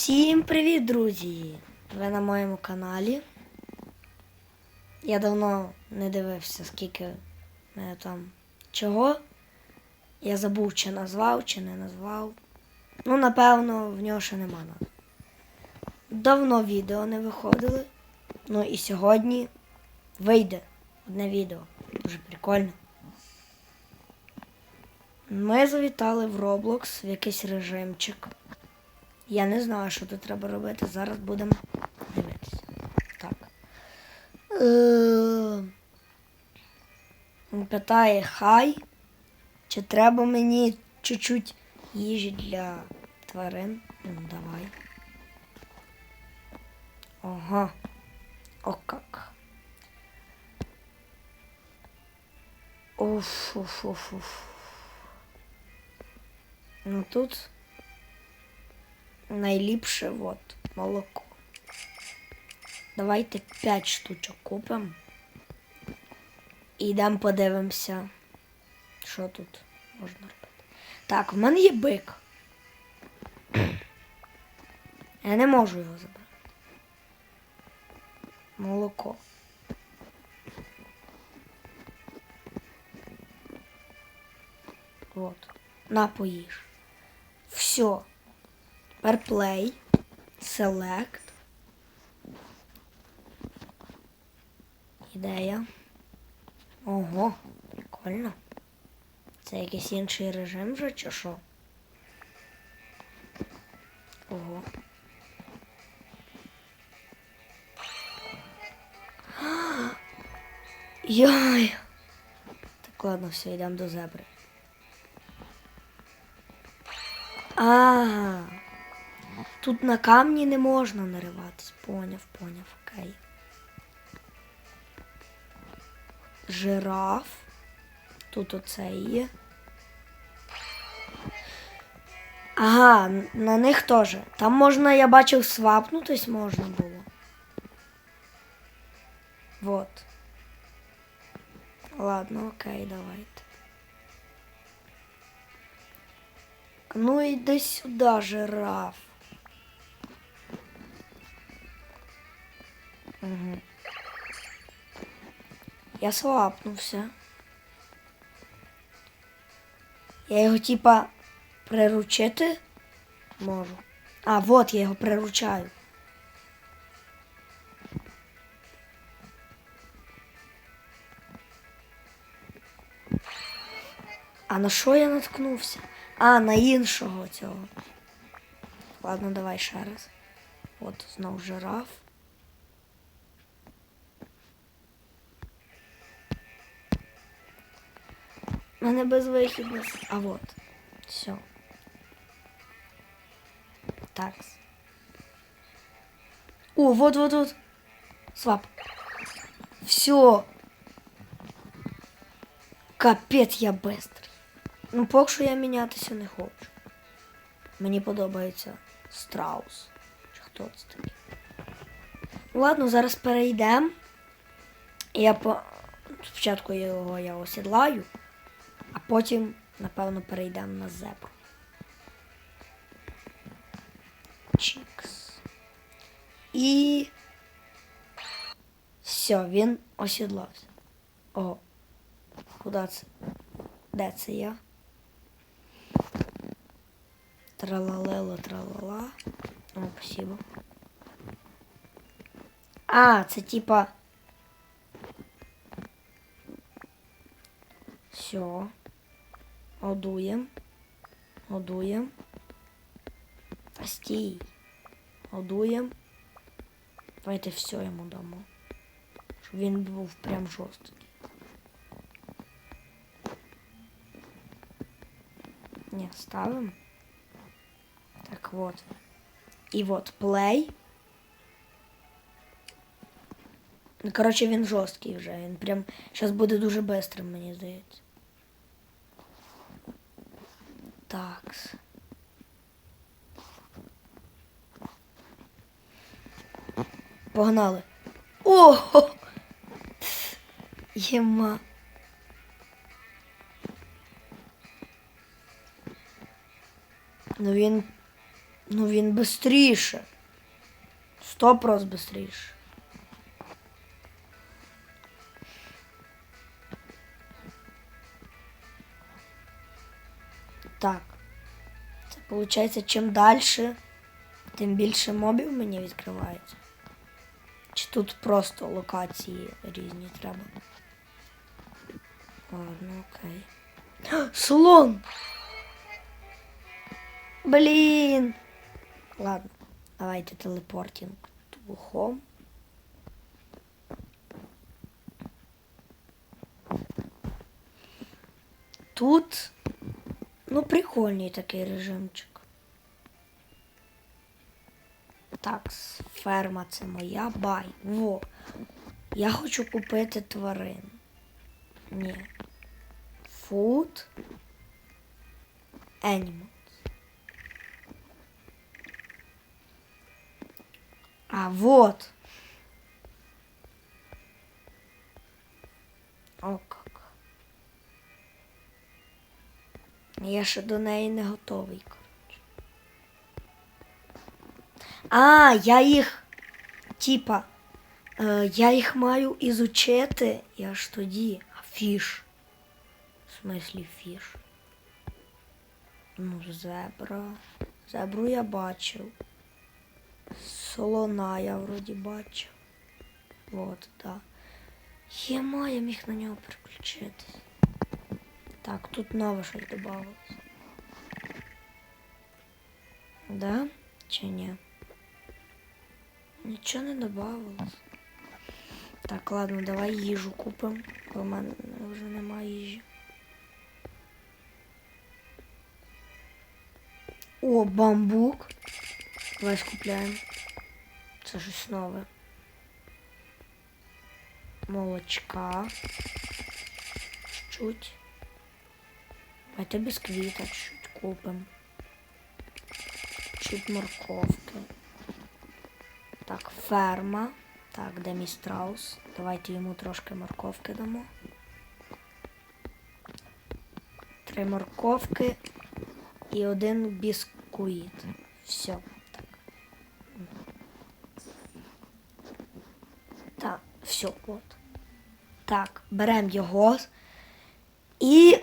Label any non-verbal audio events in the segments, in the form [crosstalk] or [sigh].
Всім привіт, друзі! Ви на моєму каналі. Я давно не дивився, скільки мене там чого. Я забув, чи назвав, чи не назвав. Ну, напевно, в нього ще нема назви. Давно відео не виходили. Ну і сьогодні вийде одне відео. Дуже прикольно. Ми завітали в Roblox в якийсь режимчик. Я не знаю, що тут треба робити. Зараз будемо дивитися. Так. Е, Він Питає хай. Чи треба мені чуть-чуть їжі для тварин? Ну, давай. Ага. О как. Уф, уф, уф, уф. Ну тут найліпше от молоко. Давайте 5 штучок купимо. І йдемо подивимося, що тут можна робити. Так, в мене є бик. [clears throat] Я не можу його забрати. Молоко. От. На поїж. Все. Тепер play. Select. Ідея. Ого, прикольно. Це якийсь інший режим вже чи що? Ого. Йой. Так, ладно, все, йдемо до зебри. Ага. Тут на камні не можна нариватись. Поняв, поняв, окей. Жираф. Тут оце є. Ага, на них теж. Там можна, я бачив, свапнутись можна було. Вот. Ладно, окей, давайте. Ну іди сюди, жираф. Угу. Я слапнувся. Я його типа приручити можу. А, вот я його приручаю. А на що я наткнувся? А, на іншого цього. Ладно, давай ще раз. От знов жираф. Мене безвихідно. А вот. Все. Так. О, вот, вот, вот. Свап. Все. Капець я бистрий. Ну, поки що я мінятися не хочу. Мені подобається страус. Чи хто це такий? Ладно, зараз перейдемо. Я по... Спочатку його я осідлаю, потім, напевно, перейдемо на зебру. Чікс. І. Все, він осідлався. О. Куди це? Де це я? Тралалело, тралала. О, спасибо. А, це типа. Все. Годуєм. Годуєм. Та стій. Годуєм. Давайте все йому дамо. Щоб він був прям жорсткий. Не, ставим. Так вот. І вот play. Ну, коротше, він жорсткий вже. Він прям зараз буде дуже бистрим, мені здається. Так. Погнали. О! Єма. Ну він Ну він бистріше. Сто прос бистріше. Виходить, чим далі, тим більше мобів мені відкривається. Чи тут просто локації різні треба? Ладно, окей. [gasps] Слон! Блін! Ладно, давайте телепортинг to. Тут, ну, прикольний такий режимчик. Так, ферма це моя бай. Во. Я хочу купити тварин. Ні. Food. Animals. А, вот. О, как. Я ще до неї не готовий, А, я їх, типа, е, я їх маю ізучити, і аж тоді. Фіш. В смислі фіш. Ну, зебра. Зебру я бачив. Солона я вроді бачив. От, да. Єма, я міг на нього переключитись. Так, тут нове щось додавалось. Да? Чи ні? Нічого не додавалось. Так, ладно, давай їжу купимо, бо в мене вже немає їжі. О, бамбук. Давай скупляємо. Це щось нове. Молочка. Чуть. Давайте бісквіта чуть купимо. Чуть морковки. Так, ферма. Так, де мій страус? Давайте йому трошки морковки дамо. Три морковки і один бісквіт. Все. Так. Так, все, от. Так, беремо його. І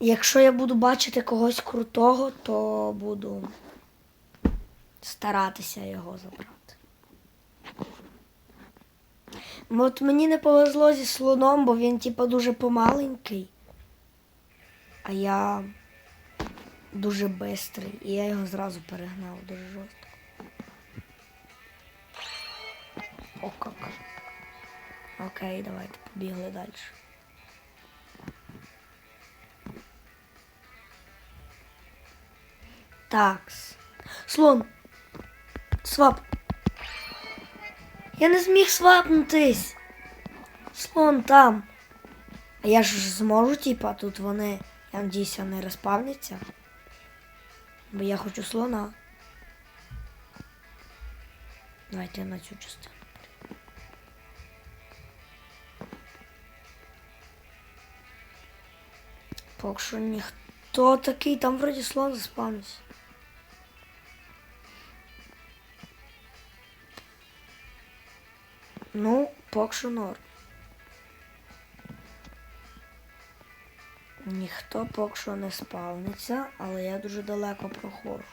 якщо я буду бачити когось крутого, то буду старатися його забрати. От мені не повезло зі слоном, бо він типа дуже помаленький. А я дуже бистрий. І я його зразу перегнав дуже жорстко. О, как. Окей, давайте побігли далі. Такс. Слон. Свап. Я не зміг свапнутись. Слон там. А я ж зможу, типа, тут вони. Я надіюсь, вони розпавняться. Бо я хочу слона. Давайте на цю частину. Поки що ніхто такий, там вроді слон заспавнився. Ну, поки що норм. Ніхто поки що не спавниться, але я дуже далеко проходжу.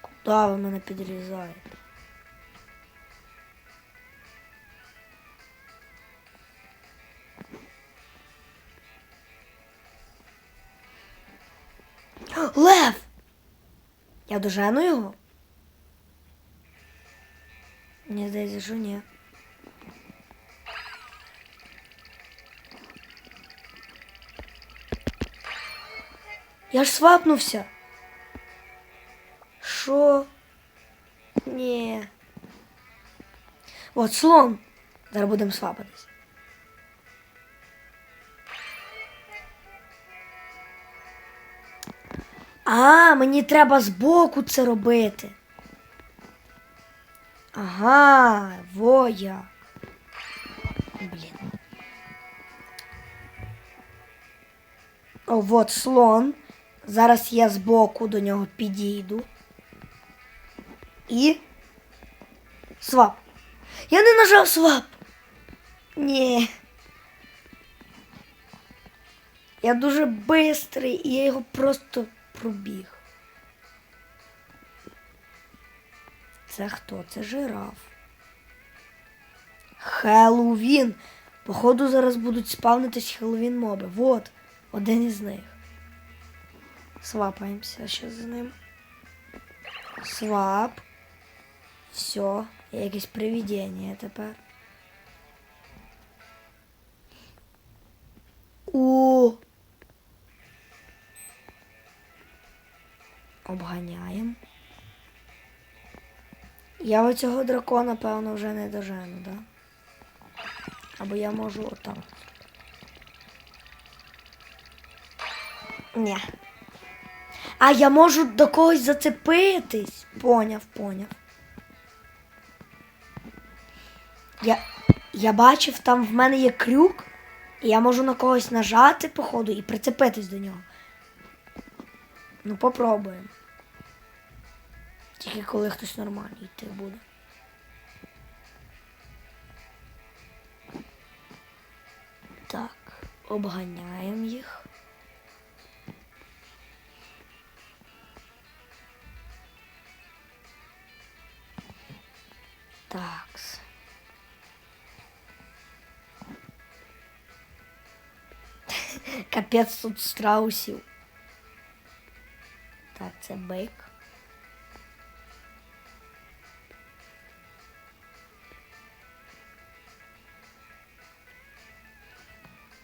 Куди ви мене підрізаєте? Лев! Я дожену його? Мені здається, що ні. Я ж свапнувся. Що? Ні. От слон. Зараз будемо свапатись. А, мені треба збоку це робити. Ага, во як. Блін. О, вот слон. Зараз я збоку до нього підійду. І. Свап. Я не нажав свап. Ні. Я дуже бистрий і я його просто пробіг. Це хто? Це жираф. Хеллоуін. Походу зараз будуть спавнитись Хеллоуін моби. Вот, один із них. Свапаємося ще з ним. Свап. Все. Якесь привидіння тепер. О! Обганяємо. Я оцього дракона, певно, вже не дожену, да? Або я можу отак. Ні. А я можу до когось зацепитись. Поняв, поняв. Я, я бачив, там в мене є крюк, і я можу на когось нажати, походу, і прицепитись до нього. Ну, попробуємо. Тільки коли хтось нормальний йти буде. Так, обганяємо їх. Такс. [laughs] Капець тут страусів. Так, це бик.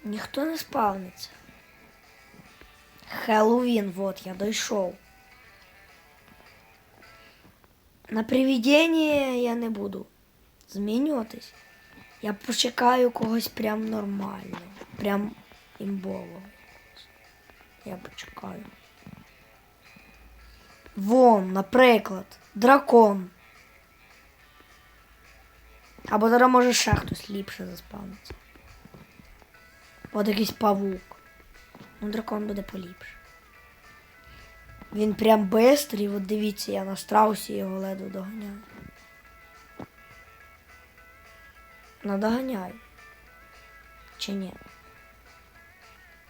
Ніхто не спавниться. Хеллоуін, вот, я дійшов. На привидіння я не буду змінюватись. Я почекаю когось прям нормально. Прям імбового. Я почекаю. Вон, наприклад, дракон. Або зараз може ще хтось ліпше заспавниться. От якийсь павук. Ну, дракон буде поліпше. Він прям бистрий, от дивіться, я на страусі його ледве доганяю. Ну, доганяю. Чи ні?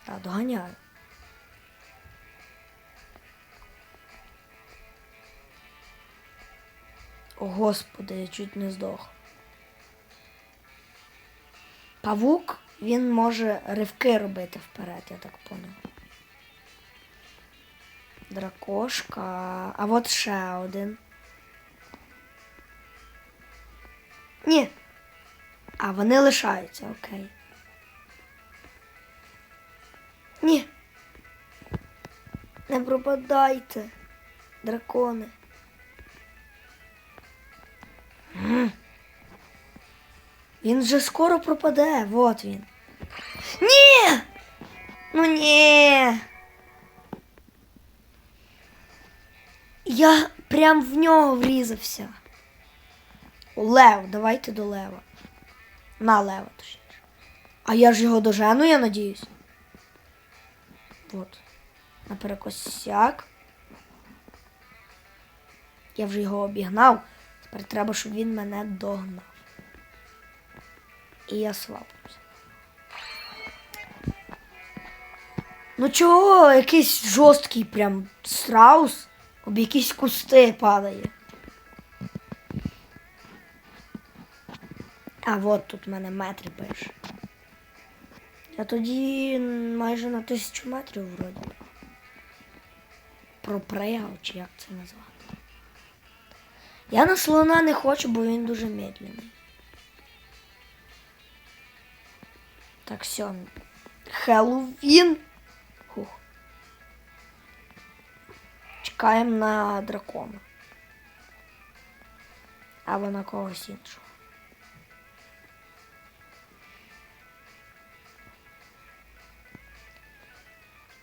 Так, доганяю. О, господи, я чуть не здох. Павук, він може ривки робити вперед, я так поняв. Дракошка. А от ще один. Ні. А, вони лишаються, окей. Ні. Не пропадайте, дракони. Він вже скоро пропаде, вот він. Ні! Ну ні. Я прям в нього врізався. Лев, давайте до лева. На лева, точніше. А я ж його дожену, я надіюсь. От. Наперекосяк. Я вже його обігнав. Тепер треба, щоб він мене догнав. І я слабився. Ну чого якийсь жорсткий прям страус об якісь кусти падає. А от тут в мене метри пише. Я тоді майже на тисячу метрів вроді. Пропригав, чи як це назвати. Я на слона не хочу, бо він дуже медленний. Так, все. Хеллоуін. Хух. Чекаємо на дракона. Або на когось іншого.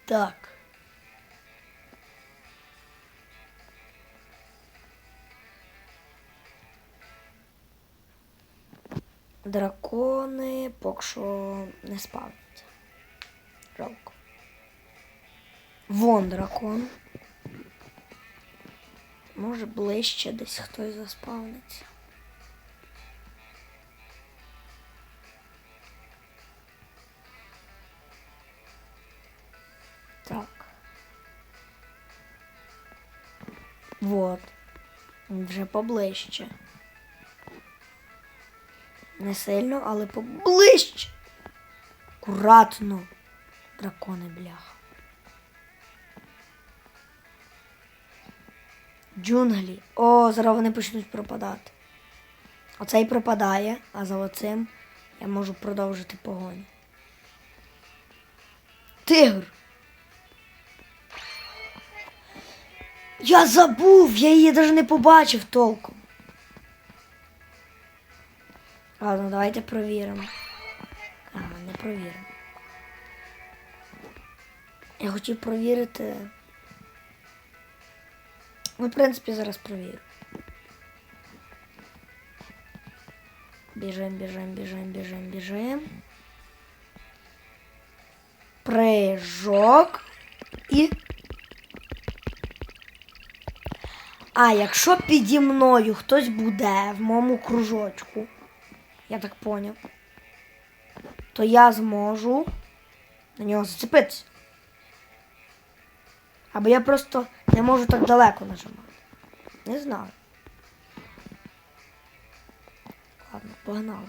Так. Дракони поки що не спавняться. Жалко. Вон дракон. Може ближче десь хтось заспавниться. Так. Вот. Вже поближче. Не сильно, але поближче. Акуратно. Дракони бляха. Джунглі. О, зараз вони почнуть пропадати. Оцей пропадає, а за оцим я можу продовжити погоню. Тигр. Я забув, я її навіть не побачив толком. Ладно, давайте провіримо. Ага, не провіримо. Я хотів провірити. Ну, в принципі, зараз провірю. Біжим, біжим, біжим, біжим, біжим. Прыжок і. А, якщо піді мною хтось буде в моєму кружочку, я так поняв, то я зможу на нього зацепитися. Або я просто не можу так далеко нажимати. Не знаю. Ладно, погнали.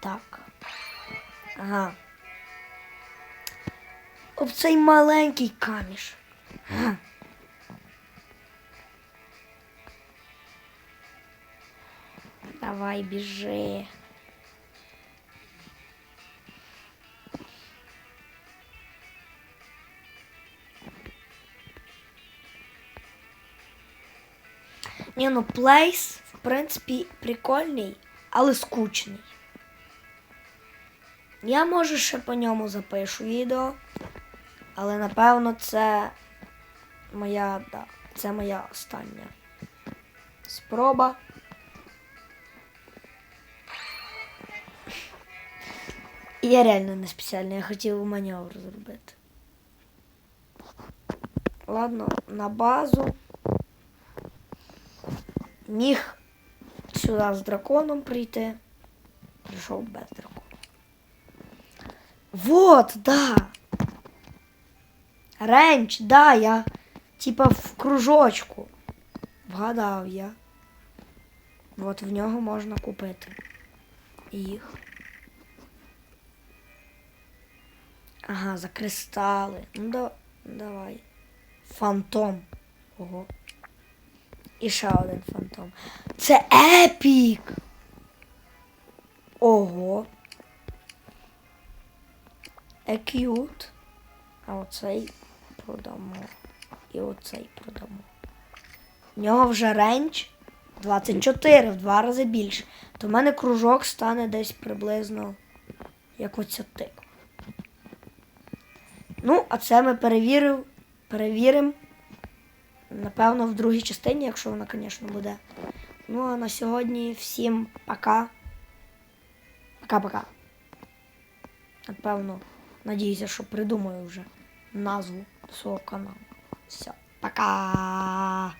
Так. Ага. Об цей маленький каміш. Давай, біжи. Ні, ну плейс, в принципі, прикольний, але скучний. Я може ще по ньому запишу відео, але напевно це моя, да, це моя остання спроба. Я реально не спеціально, я хотів маневр зробити. Ладно, на базу. Міг сюди з драконом прийти. Прийшов без дракона. Вот, да. Ренч, да, я типа в кружочку. Вгадав я. От в нього можна купити їх. Ага, за кристали. Ну да, давай. Фантом. Ого. І ще один фантом. Це епік! Ого. Екют. А оцей продамо. І оцей продамо. В нього вже рейндж 24, в два рази більше. То в мене кружок стане десь приблизно як оця тиква. Ну, а це ми перевірив, перевіримо. Напевно, в другій частині, якщо вона, звісно, буде. Ну, а на сьогодні всім пока. Пока-пока. Напевно, надіюся, що придумаю вже назву свого каналу. Все, пока.